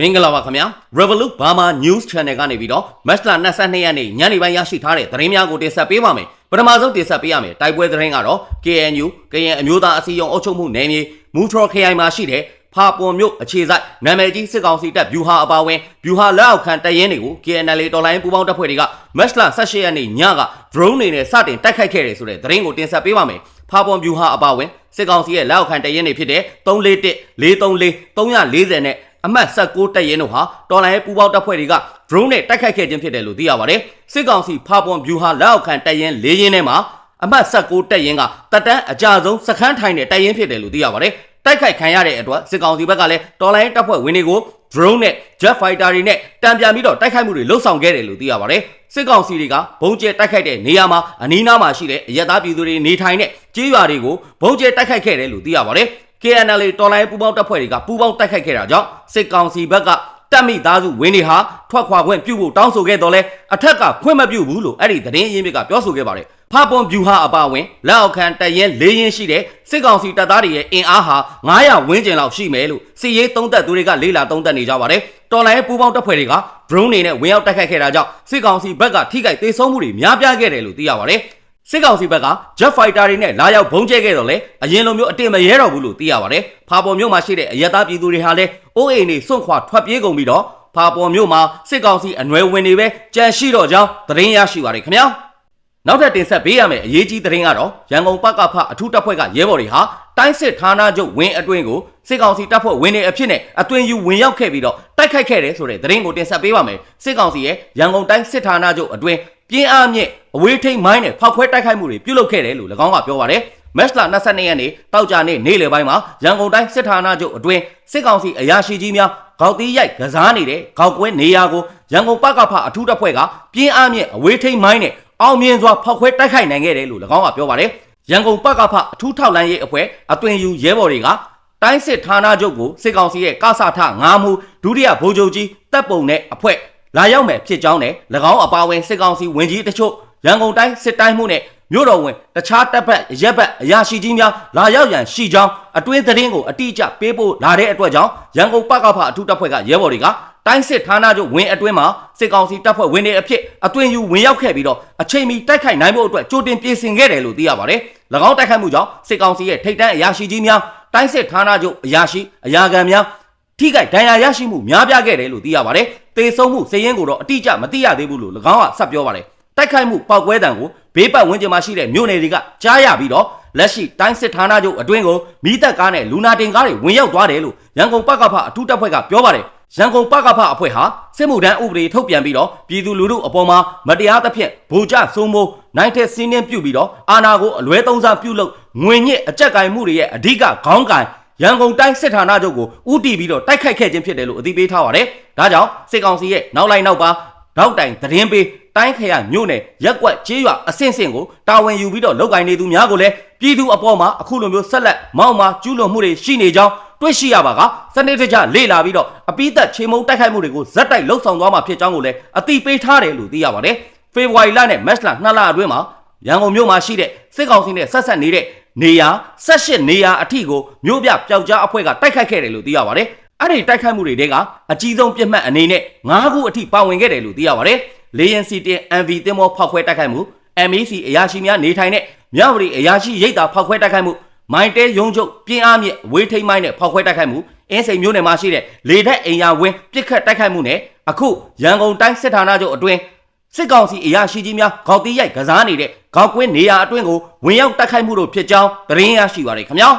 မင်္ဂလာပါခင်ဗျာ Revolut Burma News Channel ကနေပြီးတော့ Match လ22ရက်နေ့ညနေပိုင်းရရှိထားတဲ့သတင်းများကိုတင်ဆက်ပေးပါမယ်ပထမဆုံးတင်ဆက်ပေးရမယ်တိုက်ပွဲသတင်းကတော့ KNU ကရင်အမျိုးသားအစည်းအရုံးအုပ်ချုပ်မှုနယ်မြေမူထရော်ခရိုင်မှာရှိတဲ့ဖာပွန်မြို့အခြေစိုက်နာမည်ကြီးစစ်ကောင်စီတပ်ဗျူဟာအပါအဝင်ဗျူဟာလက်အောက်ခံတပ်ရင်းတွေကို KNL တော်လိုင်းပူးပေါင်းတပ်ဖွဲ့တွေက Match လ18ရက်နေ့ညက drone တွေနဲ့စတင်တိုက်ခိုက်ခဲ့တယ်ဆိုတဲ့သတင်းကိုတင်ဆက်ပေးပါမယ်ဖာပွန်ဗျူဟာအပါအဝင်စစ်ကောင်စီရဲ့လက်အောက်ခံတပ်ရင်းတွေဖြစ်တဲ့341 434 340နဲ့ အမှတ်16တပ်ရင်းတို့ဟာတော်လိုင်းရဲ့ပူပေါင်းတပ်ဖွဲ့တွေက drone နဲ့တိုက်ခိုက်ခဲ့ခြင်းဖြစ်တယ်လို့သိရပါတယ်။စစ်ကောင်စီဖာပွန်ဗျူဟာလက်အောက်ခံတပ်ရင်း၄ရင်းထဲမှာအမှတ်16တပ်ရင်းကတပ်တန်းအကြဆုံးစခန်းထိုင်တဲ့တပ်ရင်းဖြစ်တယ်လို့သိရပါတယ်။တိုက်ခိုက်ခံရတဲ့အတွက်စစ်ကောင်စီဘက်ကလည်းတော်လိုင်းတပ်ဖွဲ့ဝင်တွေကို drone နဲ့ jet fighter တွေနဲ့တံပြန်ပြီးတော့တိုက်ခိုက်မှုတွေလှုပ်ဆောင်ခဲ့တယ်လို့သိရပါတယ်။စစ်ကောင်စီတွေကဘုံကျဲတိုက်ခိုက်တဲ့နေရာမှာအနီးနားမှာရှိတဲ့အရက်သားပြည်သူတွေနေထိုင်တဲ့ကြေးရွာတွေကိုဘုံကျဲတိုက်ခိုက်ခဲ့တယ်လို့သိရပါတယ်။ KNL တော်လိုင်းပူပေါင်းတပ်ဖွဲ့တွေကပူပေါင်းတိုက်ခိုက်ခဲ့တာကြောင့်စစ်ကောင်စီဘက်ကတပ်မိသားစုဝင်းတွေဟာထွက်ခွာခွင့်ပြုဖို့တောင်းဆိုခဲ့တော့လဲအထက်ကခွင့်မပြုဘူးလို့အဲ့ဒီသတင်းရင်းမြစ်ကပြောဆိုခဲ့ပါတယ်ဖာပွန်ဗျူဟာအပါဝင်လက်အောက်ခံတပ်ရင်း၄ရင်းရှိတဲ့စစ်ကောင်စီတပ်သားတွေရဲ့အင်အားဟာ900ဝန်းကျင်လောက်ရှိမယ်လို့စစ်ရေးသုံးသက်သူတွေကလေးလာသုံးသက်နေကြပါတယ်တော်လိုင်းပူပေါင်းတပ်ဖွဲ့တွေက drone တွေနဲ့ဝင်ရောက်တိုက်ခိုက်ခဲ့တာကြောင့်စစ်ကောင်စီဘက်ကထိခိုက်သေးဆုံးမှုတွေများပြားခဲ့တယ်လို့သိရပါတယ် စစ်ကောင်စီဘက်က jet fighter တွေနဲ့လာရောက်ဘုံကျဲခဲ့တော့လေအရင်လိုမျိုးအတင်မရဲတော့ဘူးလို့သိရပါတယ်။ဖာပေါ်မြို့မှာရှိတဲ့အရက်သားပြည်သူတွေဟာလည်းအိုးအိမ်တွေစွန့်ခွာထွက်ပြေးကုန်ပြီးတော့ဖာပေါ်မြို့မှာစစ်ကောင်စီအနွယ်ဝင်တွေပဲကြန့်ရှိတော့ကြောင်းသတင်းရရှိပါတယ်ခင်ဗျာ။နောက်ထပ်တင်ဆက်ပေးရမယ့်အရေးကြီးသတင်းကတော့ရန်ကုန်ပကဖအထူးတပ်ဖွဲ့ကရဲဘော်တွေဟာတိုင်းစစ်ဌာနချုပ်ဝင်းအတွင်းကိုစစ်ကောင်စီတပ်ဖွဲ့ဝင်တွေအဖြစ်နဲ့အတွင်ယူဝင်ရောက်ခဲ့ပြီးတော့တိုက်ခိုက်ခဲ့တယ်ဆိုတဲ့သတင်းကိုတင်ဆက်ပေးပါမယ်။စစ်ကောင်စီရဲ့ရန်ကုန်တိုင်းစစ်ဌာနချုပ်အတွင်း ပြင်းအားမြင့်အဝေးထိန်မိုင်းနဲ့ဖောက်ခွဲတိုက်ခိုက်မှုတွေပြုလုပ်ခဲ့တယ်လို့၎င်းကပြောပါတယ်။မက်လ22ရက်နေ့တောက်ကြနေ့နေ့လယ်ပိုင်းမှာရန်ကုန်တိုင်းစစ်ဌာနချုပ်အတွင်းစစ်ကောင်စီအရာရှိကြီးများဂေါက်တီးရိုက်ကစားနေတဲ့ဂေါက်ကွဲနေရာကိုရန်ကုန်ပကဖအထူးတပ်ဖွဲ့ကပြင်းအားမြင့်အဝေးထိန်မိုင်းနဲ့အောင်မြင်စွာဖောက်ခွဲတိုက်ခိုက်နိုင်ခဲ့တယ်လို့၎င်းကပြောပါတယ်။ရန်ကုန်ပကဖအထူးထောက်လန်းရေးအဖွဲ့အတွင်ယူရဲဘော်တွေကတိုင်းစစ်ဌာနချုပ်ကိုစစ်ကောင်စီရဲ့ကဆထငါးမှုဒုတိယဗိုလ်ချုပ်ကြီးတပ်ပုံနဲ့အဖွဲ့ လာရောက်မယ်ဖြစ်ကြောင်းနဲ့၎င်းအပါအဝင်စစ်ကောင်စီဝင်ကြီးတချို့ရန်ကုန်တိုင်းစစ်တိုင်းမှုနဲ့မြို့တော်ဝင်တခြားတပ်ဖက်ရက်ဘက်အရာရှိကြီးများလာရောက်ရန်ရှိကြောင်းအတွင်းသတင်းကိုအတိအကျပေးဖို့လာတဲ့အတွက်ကြောင့်ရန်ကုန်ပကဖအထူးတပ်ဖွဲ့ကရဲဘော်တွေကတိုင်းစစ်ဌာနချုပ်ဝင်အတွင်းမှာစစ်ကောင်စီတပ်ဖွဲ့ဝင်တွေအဖြစ်အတွင်းယူဝင်ရောက်ခဲ့ပြီးတော့အချိန်မီတိုက်ခိုက်နိုင်ဖို့အတွက်ကြိုတင်ပြင်ဆင်ခဲ့တယ်လို့သိရပါတယ်။၎င်းတိုက်ခိုက်မှုကြောင့်စစ်ကောင်စီရဲ့ထိပ်တန်းအရာရှိကြီးများတိုင်းစစ်ဌာနချုပ်အရာရှိအရာခံများထိခိုက်ဒဏ်ရာရရှိမှုများပြားခဲ့တယ်လို့သိရပါတယ်။ တေဆုံးမှုစည်ရင်းကိုတော့အတိအကျမသိရသေးဘူးလို့၎င်းကဆက်ပြောပါတယ်။တိုက်ခိုက်မှုပောက်ကွဲတံကိုဘေးပတ်ဝန်းကျင်မှာရှိတဲ့မြို့နယ်တွေကကြားရပြီးတော့လက်ရှိတိုင်းစစ်ဌာနချုပ်အတွင်းကိုမိသက်ကားနဲ့လူနာတင်ကားတွေဝင်ရောက်သွားတယ်လို့ရန်ကုန်ပကဖအထူးတပ်ဖွဲ့ကပြောပါတယ်။ရန်ကုန်ပကဖအဖွဲ့ဟာစစ်မှုထမ်းဥပဒေထုတ်ပြန်ပြီးတော့ပြည်သူလူထုအပေါ်မှာမတရားသဖြင့်ဗိုလ်ကျစိုးမိုးနိုင်တဲ့စီးနှင်းပြုတ်ပြီးတော့အာဏာကိုအလွဲသုံးစားပြုတ်လို့ငွေညစ်အကြက်ကင်မှုတွေရဲ့အဓိကခေါင်းကင် ရန်ကုန်တိုင်းစစ်ဌာနချုပ်ကိုဥတီပြီးတော့တိုက်ခိုက်ခဲ့ခြင်းဖြစ်တယ်လို့အသိပေးထားပါတယ်။ဒါကြောင့်စစ်ကောင်စီရဲ့နောက်လိုက်နောက်ပါနောက်တိုင်သတင်းပေးတိုင်းခရမြို့နယ်ရက်ကွက်ကျေးရွာအဆင့်ဆင့်ကိုတာဝန်ယူပြီးတော့လုပ်ကိုင်နေသူများကိုလည်းပြည်သူအပေါ်မှာအခုလိုမျိုးဆက်လက်မောက်မာကျူးလွန်မှုတွေရှိနေကြောင်းတွေ့ရှိရပါကစနစ်တကျလေ့လာပြီးတော့အပိသက်ချေမုံတိုက်ခိုက်မှုတွေကိုဇက်တိုက်လှုပ်ဆောင်သွားမှာဖြစ်ကြောင်းကိုလည်းအသိပေးထားတယ်လို့သိရပါတယ်။ဖေဖော်ဝါရီလနဲ့မတ်လ2လအတွင်းမှာရန်ကုန်မြို့မှာရှိတဲ့စစ်ကောင်စီနဲ့ဆက်ဆက်နေတဲ့ နေရာ18နေရာအထိကိုမြို့ပြပျောက်ကြားအဖွဲ့ကတိုက်ခိုက်ခဲ့တယ်လို့သိရပါတယ်။အဲ့ဒီတိုက်ခိုက်မှုတွေကအကြီးဆုံးပြစ်မှတ်အနေနဲ့9ခုအထိပါဝင်ခဲ့တယ်လို့သိရပါတယ်။လေရင်စီတင် MV တင်မောဖောက်ခွဲတိုက်ခိုက်မှု MEC အရာရှိများနေထိုင်တဲ့မြဝတီအရာရှိရိတ်တာဖောက်ခွဲတိုက်ခိုက်မှုမိုင်းတဲရုံးချုပ်ပြင်းအားမြင့်ဝေးထိန်မိုင်းနဲ့ဖောက်ခွဲတိုက်ခိုက်မှုအင်းစိန်မြို့နယ်မှာရှိတဲ့လေထက်အိမ်ယာဝင်းပြစ်ခတ်တိုက်ခိုက်မှုနဲ့အခုရန်ကုန်တိုင်းစစ်ဌာနချုပ်အတွင်း စစ်ကောင်စီအရာရှိကြီးများဂေါက်တီးရိုက်ကစားနေတဲ့ဂေါက်ကွင်းနေရာအတွင်းကိုဝင်ရောက်တိုက်ခိုက်မှုတို့ဖြစ်ကြောင်းသတင်းရရှိပါရခင်ဗျာ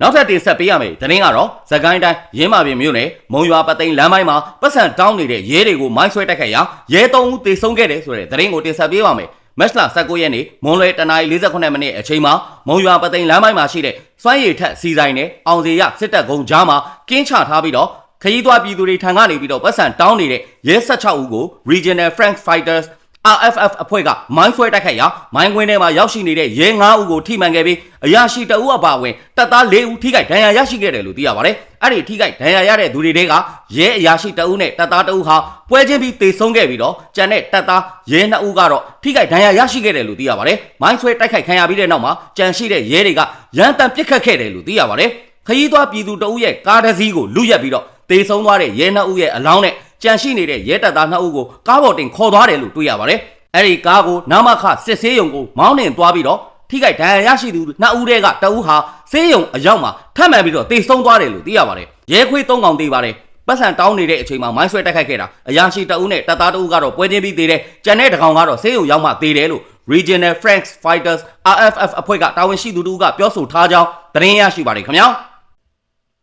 နောက်ထပ်တင်ဆက်ပေးရမယ်သတင်းကတော့သကိုင်းတိုင်းရင်းမာပြင်မြို့နယ်မုံရွာပသိမ်လမ်းပိုင်းမှာပတ်စံတောင်းနေတဲ့ရဲတွေကိုမိုင်းဆွဲတိုက်ခိုက်ရာရဲ၃ဦးသေဆုံးခဲ့တယ်ဆိုတဲ့သတင်းကိုတင်ဆက်ပေးပါမယ်မက်လ19ရက်နေ့မွန်လွယ်တနာရီ48မိနစ်အချိန်မှာမုံရွာပသိမ်လမ်းပိုင်းမှာရှိတဲ့စွမ်းရည်ထက်စီဆိုင်နဲ့အောင်စီရစစ်တပ်ကုန်းကြားမှာကင်းချထားပြီးတော့ ခရီးသွားပြည်သူတွေထံကနေပြီးတော့ပတ်စံတောင်းနေတဲ့ရဲ16ဦးကို Regional Frank Fighters RFF အဖွဲ့ကမိုင်းဆွဲတိုက်ခိုက်ရာမိုင်းကွင်းထဲမှာရောက်ရှိနေတဲ့ရဲ9ဦးကိုထိမှန်ခဲ့ပြီးအရာရှိတအုပ်အပါအဝင်တပ်သား4ဦးထိခိုက်ဒဏ်ရာရရှိခဲ့တယ်လို့သိရပါတယ်။အဲ့ဒီထိခိုက်ဒဏ်ရာရတဲ့သူတွေတွေကရဲအရာရှိတအုပ်နဲ့တပ်သားတအုပ်ဟာပွဲချင်းပြီးတေဆုံးခဲ့ပြီးတော့ကြံတဲ့တပ်သားရဲ2ဦးကတော့ထိခိုက်ဒဏ်ရာရရှိခဲ့တယ်လို့သိရပါတယ်။မိုင်းဆွဲတိုက်ခိုက်ခံရပြီးတဲ့နောက်မှာကြံရှိတဲ့ရဲတွေကရန်တမ်းပစ်ခတ်ခဲ့တယ်လို့သိရပါတယ်။ခရီးသွားပြည်သူတအုပ်ရဲ့ကားတစ်စီးကိုလူရက်ပြီးတော့ တေဆုံးသွားတဲ့ရဲနှစ်ဦးရဲ့အလောင်းနဲ့ကြံရှိနေတဲ့ရဲတပ်သားနှစ်ဦးကိုကားပေါ်တင်ခေါ်သွားတယ်လို့တွေ့ရပါတယ်။အဲ့ဒီကားကိုနာမခစစ်ဆေးရုံကိုမောင်းနှင်သွားပြီးတော့ထိခိုက်ဒဏ်ရာရရှိသူနှစ်ဦးတည်းကတဦးဟာဆေးရုံအရောက်မှာထပ်မံပြီးတော့တေဆုံးသွားတယ်လို့သိရပါတယ်။ရဲခွေး၃កောင်သေးပါတယ်။ပတ်စံတောင်းနေတဲ့အချိန်မှာမိုင်းဆွဲတိုက်ခိုက်ခဲ့တာအရာရှိတအုပ်နဲ့တပ်သားတအုပ်ကတော့ပွဲချင်းပြီးသေးတယ်။ကြံတဲ့တကောင်ကတော့ဆေးရုံရောက်မှသေးတယ်လို့ Regional Franks Fighters RFF အဖွဲ့ကတာဝန်ရှိသူတို့ကပြောဆိုထားကြောင်းသတင်းရရှိပါတယ်ခင်ဗျာ။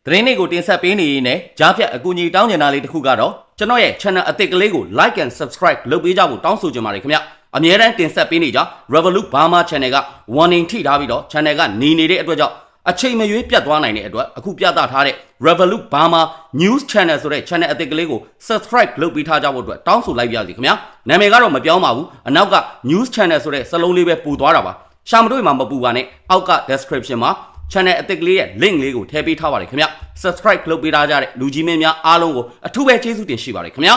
သတင်းတွေကိုတင်ဆက်ပေးနေရင်းနဲ့ကြားဖြတ်အကူအညီတောင်းကျင်တာလေးတစ်ခုကတော့ကျွန်တော်ရဲ့ channel အသစ်ကလေးကို like and subscribe လုပ်ပေးကြဖို့တောင်းဆိုချင်ပါတယ်ခင်ဗျာ။အမြဲတမ်းတင်ဆက်ပေးနေကြ Revolut Burma Channel က warning ထိထားပြီးတော့ channel ကหนีနေတဲ့အတွက်ကြောင့်အချိန်မရွေးပြတ်သွားနိုင်တဲ့အတွက်အခုပြသထားတဲ့ Revolut Burma News Channel ဆိုတဲ့ channel အသစ်ကလေးကို subscribe လုပ်ပေးထားကြဖို့အတွက်တောင်းဆိုလိုက်ပါရစေခင်ဗျာနာမည်ကတော့မပြောင်းပါဘူးအနောက်က News Channel ဆိုတဲ့စလုံးလေးပဲပူသွားတာပါရှာမတွေ့မှာမပူပါနဲ့အောက်က description မှာ channel အသစ်ကလေးရဲ့ link လေးကိုထည့်ပေးထားပါတယ်ခင်ဗျ subscribe လုပ်ပေးထားကြတဲ့လူကြီးမင်းများအားလုံးကိုအထူးပဲကျေးဇူးတင်ရှိပါတယ်ခင်ဗျာ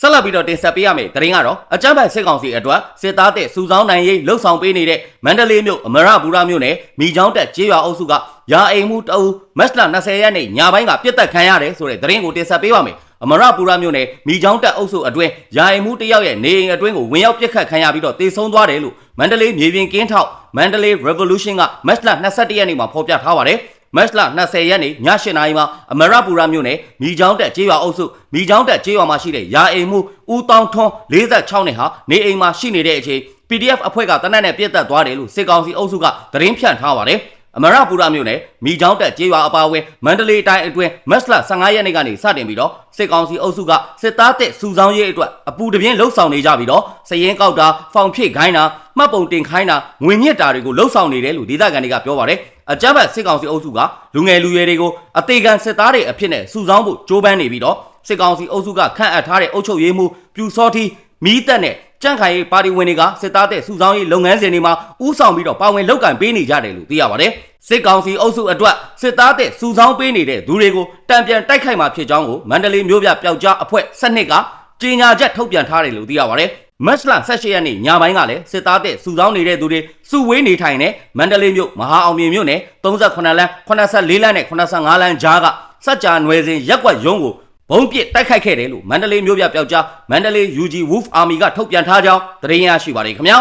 ဆက်လက်ပြီးတော့တင်ဆက်ပေးရမယ်တရင်ကတော့အကြမ်းဖက်စစ်ကောင်စီအတွက်စစ်သားတဲ့စူဆောင်းနိုင်ရေးလှုပ်ဆောင်ပေးနေတဲ့မန္တလေးမြို့အမရဘူရာမြို့နယ်မိချောင်းတက်ကျေးရွာအုပ်စုကရာအိမ်မှုတအူမက်စလာ20ရက်နေ့ညပိုင်းကပြစ်တက်ခံရတယ်ဆိုတဲ့တရင်ကိုတင်ဆက်ပေးပါမယ်အမရပူရမြို့နယ်မိချောင်းတက်အုပ်စုအတွင်းရာအိမ်မှုတယောက်ရဲ့နေအိမ်အတွင်းကိုဝင်ရောက်ပစ်ခတ်ခံရပြီးတော့တေဆုံးသွားတယ်လို့မန္တလေးမြေပြင်ကင်းထောက် မန္တလေး Revolution ကမက်စလာ21ရက်နေ့မှာဖော်ပြထားပါတယ်မက်စလာ20ရက်နေ့ည8နာရီမှာအမရပူရမြို့နယ်မိချောင်းတက်ကျေးရွာအုပ်စုမိချောင်းတက်ကျေးရွာမှာရှိတဲ့ရာအိမ်မှုဦးတောင်းထွန်း46နှစ်ဟာနေအိမ်မှာရှိနေတဲ့အချိန် PDF အဖွဲ့ကတနက်နဲ့ပြတ်တက်သွားတယ်လို့စစ်ကောင်စီအုပ်စုကသတင်းဖြန့်ထားပါတယ် အမရပူရမြို့နယ်မိချောင်းတက်ကျေးရွာအပါအဝင်မန္တလေးတိုင်းအတွင်းမက်စလာ15ရက်နေ့ကနေစတင်ပြီးတော့စစ်ကောင်စီအုပ်စုကစစ်သားတဲ့စုဆောင်းရေးအတွက်အပူတပြင်းလှုပ်ဆောင်နေကြပြီးတော့စရင်ကောက်တာဖောင်ဖြည့်ခိုင်းတာမှတ်ပုံတင်ခိုင်းတာငွေညစ်တာတွေကိုလှုပ်ဆောင်နေတယ်လို့ဒေသခံတွေကပြောပါတယ်အကြမ်းဖက်စစ်ကောင်စီအုပ်စုကလူငယ်လူရွယ်တွေကိုအသေးခံစစ်သားတွေအဖြစ်နဲ့စုဆောင်းဖို့ကြိုးပမ်းနေပြီးတော့စစ်ကောင်စီအုပ်စုကခန့်အပ်ထားတဲ့အုပ်ချုပ်ရေးမှုပြူစောတိမီးတက်နဲ့ ကြန့်ခိုင်ရေးပါတီဝင်တွေကစစ်သားတဲ့စုဆောင်းရေးလုပ်ငန်းစဉ်တွေမှာဥဆောင်ပြီးတော့ပါဝင်လုပ်ကင်ပေးနေကြတယ်လို့သိရပါတယ်စစ်ကောင်စီအုပ်စုအတွက်စစ်သားတဲ့စုဆောင်းပေးနေတဲ့သူတွေကိုတံပြန်တိုက်ခိုက်မှာဖြစ်ကြောင်းကိုမန္တလေးမြို့ပြပျောက်ကြားအဖွဲ့စနစ်ကကြေညာချက်ထုတ်ပြန်ထားတယ်လို့သိရပါတယ်မတ်လ18ရက်နေ့ညပိုင်းကလည်းစစ်သားတဲ့စုဆောင်းနေတဲ့သူတွေစုဝေးနေထိုင်တဲ့မန္တလေးမြို့မဟာအောင်မြင်မြို့နယ်38လမ်း84လမ်းနဲ့85လမ်းကြားကစัจ जा နွယ်စဉ်ရက်ွက်ရုံးကို ဘုံပစ်တိုက်ခိုက်ခဲ့တယ်လို့မန္တလေးမြို့ပြပျောက်ကြားမန္တလေး UG Wolf Army ကထုတ်ပြန်ထားကြောင်းသတင်းရရှိပါတယ်ခင်ဗျာ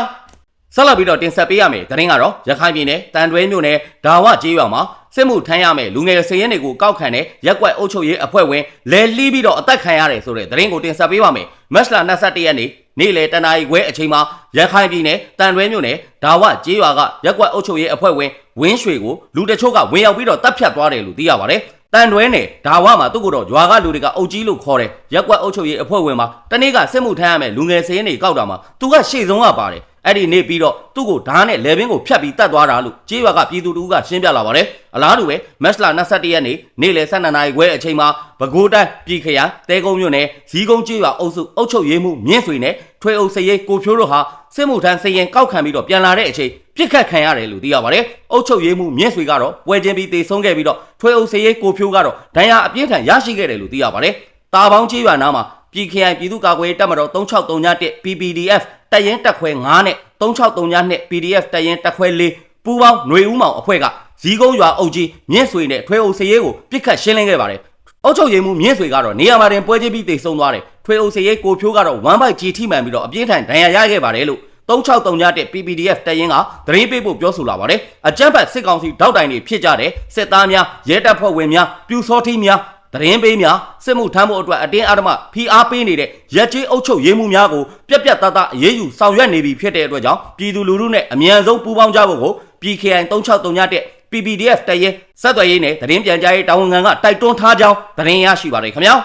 ဆက်လက်ပြီးတော့တင်ဆက်ပေးရမယ်သတင်းကတော့ရခိုင်ပြည်နယ်တန်တွဲမြို့နယ်ဒါဝကျေးရွာမှာစစ်မှုထမ်းရမယ်လူငယ်စည်ရင်တွေကိုကောက်ခံတဲ့ရက်ွက်အုပ်ချုပ်ရေးအဖွဲ့ဝင်လဲလီးပြီးတော့အသက်ခံရတယ်ဆိုတဲ့သတင်းကိုတင်ဆက်ပေးပါမယ်မတ်လ21ရက်နေ့နေ့လယ်တနာရီခွဲအချိန်မှာရခိုင်ပြည်နယ်တန်တွဲမြို့နယ်ဒါဝကျေးရွာကရက်ွက်အုပ်ချုပ်ရေးအဖွဲ့ဝင်ဝင်းရွှေကိုလူတချို့ကဝင်ရောက်ပြီးတော့တပ်ဖြတ်သွားတယ်လို့သိရပါတယ် တန်တွဲနယ်ဒါဝမှာသူ့ကိုတော့ရွာကလူတွေကအုပ်ကြီးလို့ခေါ်တယ်ရက်ွက်အုပ်ချုပ်ရေးအဖွဲ့ဝင်မှာတနေ့ကစစ်မှုထမ်းရမယ်လူငယ်စည်ရင်တွေကောက်တာမှာသူကရှေ့ဆုံးကပါတယ်အဲ့ဒီနေ့ပြီးတော့သူ့ကိုဓာတ်နဲ့လေဘင်းကိုဖြတ်ပြီးတတ်သွားတာလို့ကြေးရွာကပြည်သူတို့ကရှင်းပြလာပါတယ်အလားတူပဲမက်စလာ21ရက်နေ့နေ့လယ်12နာရီခွဲအချိန်မှာပဲခူးတိုင်းပြည်ခရိုင်တဲကုန်းမြို့နယ်ဇီးကုန်းကြေးရွာအုပ်စုအုပ်ချုပ်ရေးမှုမြင့်ဆွေနဲ့ ထွေအုပ်စရိတ်ကိုဖြိုးတို့ဟာစစ်မှုထမ်းစရင်ကောက်ခံပြီးတော့ပြန်လာတဲ့အချိန်ပြစ်ခတ်ခံရတယ်လို့သိရပါတယ်အုပ်ချုပ်ရေးမှုမြင့်ဆွေကတော့ပွဲချင်းပြီးတေဆုံးခဲ့ပြီးတော့ထွေအုပ်စရိတ်ကိုဖြိုးကတော့ဒဏ်ရာအပြင်းထန်ရရှိခဲ့တယ်လို့သိရပါတယ်တာပေါင်းကြေးရွာနားမှာပြည်ခရိုင်ပြည်သူ့ကာကွယ်ရေးတပ်မတော်3631 PPDF တပ်ရင်းတပ်ခွဲ9နဲ့3632 PDF တပ်ရင်းတပ်ခွဲ4ပူးပေါင်းຫນွေဦးမောင်အဖွဲ့ကဇီးကုန်းရွာအုပ်ကြီးမြင့်ဆွေနဲ့ထွေအုပ်စရေးကိုပြစ်ခတ်ရှင်းလင်းခဲ့ပါတယ်အုပ်ချုပ်ရေးမှူးမြင့်ဆွေကတော့နေရာမှာတင်ပွဲချင်းပြီးတိတ်ဆုံးသွားတယ် ထွေအုပ်စရေးကိုဖြိုးကတော့1 byte ကြီးထိမှန်ပြီးတော့အပြင်းထန်ဒဏ်ရာရခဲ့ပါတယ်လို့3631 PPDF တရင်ကသတင်းပေးဖို့ပြောဆိုလာပါတယ်အကြမ်းဖက်စစ်ကောင်စီတောက်တိုင်တွေဖြစ်ကြတဲ့စစ်သားများရဲတပ်ဖွဲ့ဝင်များပြူစောထီးများသတင်းပေးများစစ်မှုထမ်းဖို့အတွက်အတင်းအဓမ္မဖိအားပေးနေတဲ့ရက်ကြီးအုပ်ချုပ်ရေးမှုများကိုပြက်ပြက်တသားအရေးယူဆောင်ရွက်နေပြီဖြစ်တဲ့အတွက်ကြောင့်ပြည်သူလူထုနဲ့အမြန်ဆုံးပူးပေါင်းကြဖို့ကို PKI 3631 PPDF တရင်ဆက်သွယ်ရေးနဲ့သတင်းပြန်ကြားရေးတာဝန်ခံကတိုက်တွန်းထားကြောင်းသတင်းရရှိပါတယ်ခင်ဗျာ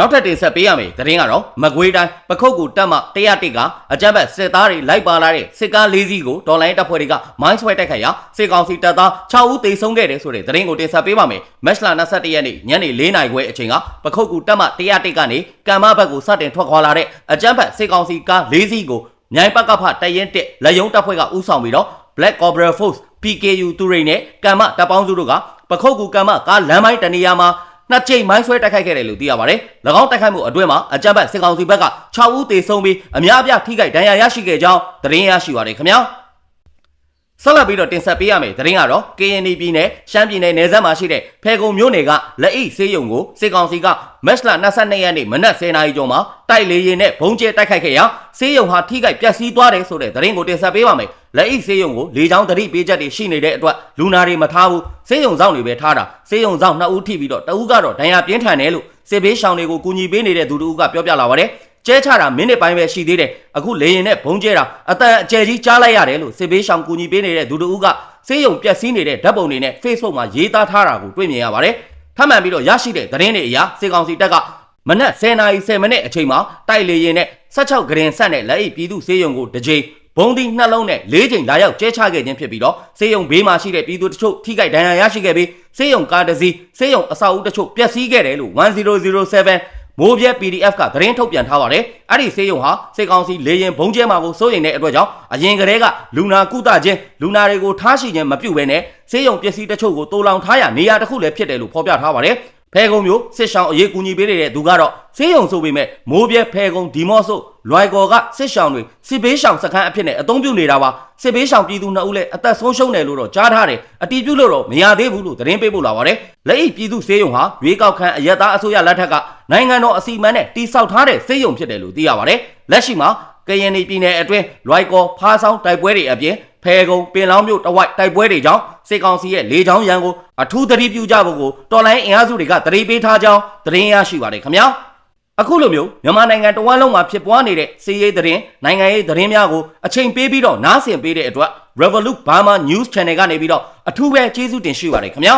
နောက်ထပ်တင်ဆက်ပေးရမယ်သတင်းကတော့မကွေးတိုင်းပခုတ်ကူတက်မ101ကအကြမ်းဖက်စစ်သားတွေလိုက်ပါလာတဲ့စစ်ကား၄စီးကိုဒေါ်လိုင်းတပ်ဖွဲ့တွေကမိုင်းဆွဲတိုက်ခိုက်ရာစစ်ကောင်စီတပ်သား6ဦးသေဆုံးခဲ့တယ်ဆိုတဲ့သတင်းကိုတင်ဆက်ပေးပါမယ်မက်လ21ရက်နေ့ညနေ4နာရီခွဲအချိန်ကပခုတ်ကူတက်မ101ကနေကံမဘက်ကိုစတင်ထွက်ခွာလာတဲ့အကြမ်းဖက်စစ်ကောင်စီကား၄စီးကိုမြိုင်ပကဖတရင်တက်လက်ယုံတပ်ဖွဲ့ကဥဆောင်ပြီးတော့ Black Cobra Force PKU သူရိန်နဲ့ကံမတပ်ပေါင်းစုတို့ကပခုတ်ကူကံမကားလမ်းမိုင်းတနေရာမှာ နှစ်ကြိမ်မိုင်းဆွဲတိုက်ခိုက်ခဲ့တယ်လို့သိရပါတယ်။၎င်းတိုက်ခိုက်မှုအတွင်းမှာအကြမ်းဖက်စစ်ကောင်စီဘက်က6ဦးသေဆုံးပြီးအများအပြားထိခိုက်ဒဏ်ရာရရှိခဲ့ကြောင်းသတင်းရရှိပါတယ်ခင်ဗျာဆက်လက်ပြီးတော့တင်ဆက်ပေးရမယ်သတင်းကတော့ KND ပြည်နယ်ရှမ်းပြည်နယ်နယ်စပ်မှာရှိတဲ့ဖေကုံမြို့နယ်ကလက်အိဆေးရုံကိုစစ်ကောင်စီကမက်စလာ22ရက်နေ့မနက်10:00နာရီကျော်မှာတိုက်လေရင်နဲ့ဘုံကျဲတိုက်ခိုက်ခဲ့ရာဆေးရုံဟာထိခိုက်ပျက်စီးသွားတယ်ဆိုတဲ့သတင်းကိုတင်ဆက်ပေးပါမယ် လက်အိဆေးရုံကိုလေကြောင်းတတိပေးချက်တွေရှိနေတဲ့အတွက်လူနာတွေမထားဘူးဆေးရုံဆောင်တွေပဲထားတာဆေးရုံဆောင်2ဦးထိပြီးတော့တဦးကတော့ဒဏ်ရာပြင်းထန်တယ်လို့စစ်ဘေးရှောင်တွေကိုကူညီပေးနေတဲ့သူတို့ကပြောပြလာပါတယ်ကျဲချတာမိနစ်ပိုင်းပဲရှိသေးတယ်အခုလေရင်နဲ့ဘုံကျဲတာအတန်အကျယ်ကြီးကြားလိုက်ရတယ်လို့စစ်ဘေးရှောင်ကူညီပေးနေတဲ့သူတို့ကစေးရုံပျက်စီးနေတဲ့ဓာတ်ပုံတွေနဲ့ Facebook မှာရေးသားထားတာကိုတွေ့မြင်ရပါတယ်ထပ်မံပြီးတော့ရရှိတဲ့သတင်းတွေအရစစ်ကောင်စီတပ်ကမနက်10:10မိနစ်အချိန်မှာတိုက်လေရင်နဲ့16ဂရင်ဆက်နဲ့လက်အိပ်ပြည်သူစေးရုံကိုတစ်ကြိမ် ဘုံဒီနှလုံးနဲ့၄ချိန်လာရောက်ကျဲချခဲ့ခြင်းဖြစ်ပြီးတော့စေးရုံဘေးမှာရှိတဲ့ပြည်သူတချို့ထိခိုက်ဒဏ်ရာရရှိခဲ့ပြီးစေးရုံကားတစ်စီးစေးရုံအဆောက်အဦတချို့ပျက်စီးခဲ့တယ်လို့1007မိုးပြဲ PDF ကသတင်းထုတ်ပြန်ထားပါတယ်။အဲ့ဒီစေယုံဟာစေကောင်စီလေရင်ဘုံကျဲမှာကိုစိုးရိမ်တဲ့အတွက်ကြောင့်အရင်ကတည်းကလူနာကုသခြင်းလူနာတွေကိုထားရှိခြင်းမပြုတ်ဘဲနဲ့စေယုံပစ္စည်းတချို့ကိုတိုးလောင်ထားရနေရာတစ်ခုလည်းဖြစ်တယ်လို့ဖော်ပြထားပါတယ်။ ဖဲကုံမျိုးစစ်ဆောင်အရေးကူညီပေးနေတဲ့သူကတော့စေယုံဆိုပေမဲ့မိုးပြဲဖဲကုံဒီမော့ဆိုလွိုင်ကော်ကစစ်ဆောင်တွေစစ်ဘေးရှောင်စခန်းအဖြစ်နဲ့အသုံးပြုနေတာပါစစ်ဘေးရှောင်ပြည်သူနှစ်ဦးလည်းအသက်ဆုံးရှုံးတယ်လို့တော့ကြားထားတယ်အတီးပြုလို့တော့မရသေးဘူးလို့သတင်းပေးပို့လာပါတယ်လက်အိပြည်သူစေယုံဟာရွေးကောက်ခံအရက်သားအစိုးရလက်ထက်ကနိုင်ငံတော်အစီအမံနဲ့တိစောက်ထားတဲ့စေယုံဖြစ်တယ်လို့သိရပါတယ်လက်ရှိမှာကရင်ပြည်နယ်အတွင်းလွိုင်ကော်ဖားဆောင်တိုက်ပွဲတွေအပြင် ဖဲကုံပင်လောင်းမြို့တဝိုက်တိုက်ပွဲတွေကြောင့်စစ်ကောင်စီရဲ့လေကြောင်းရန်ကိုအထူးသတိပြုကြဖို့ကိုတော်လိုင်းအင်အားစုတွေကတတိပေးထားကြောင်းသတင်းရရှိပါတယ်ခင်ဗျာအခုလိုမျိုးမြန်မာနိုင်ငံတဝမ်းလုံးမှာဖြစ်ပွားနေတဲ့စီးရေးသတင်းနိုင်ငံရေးသတင်းများကိုအချိန်ပေးပြီးတော့နားဆင်ပေးတဲ့အတွက် Revolut Burma News Channel ကနေပြီးတော့အထူးပဲကျေးဇူးတင်ရှိပါတယ်ခင်ဗျာ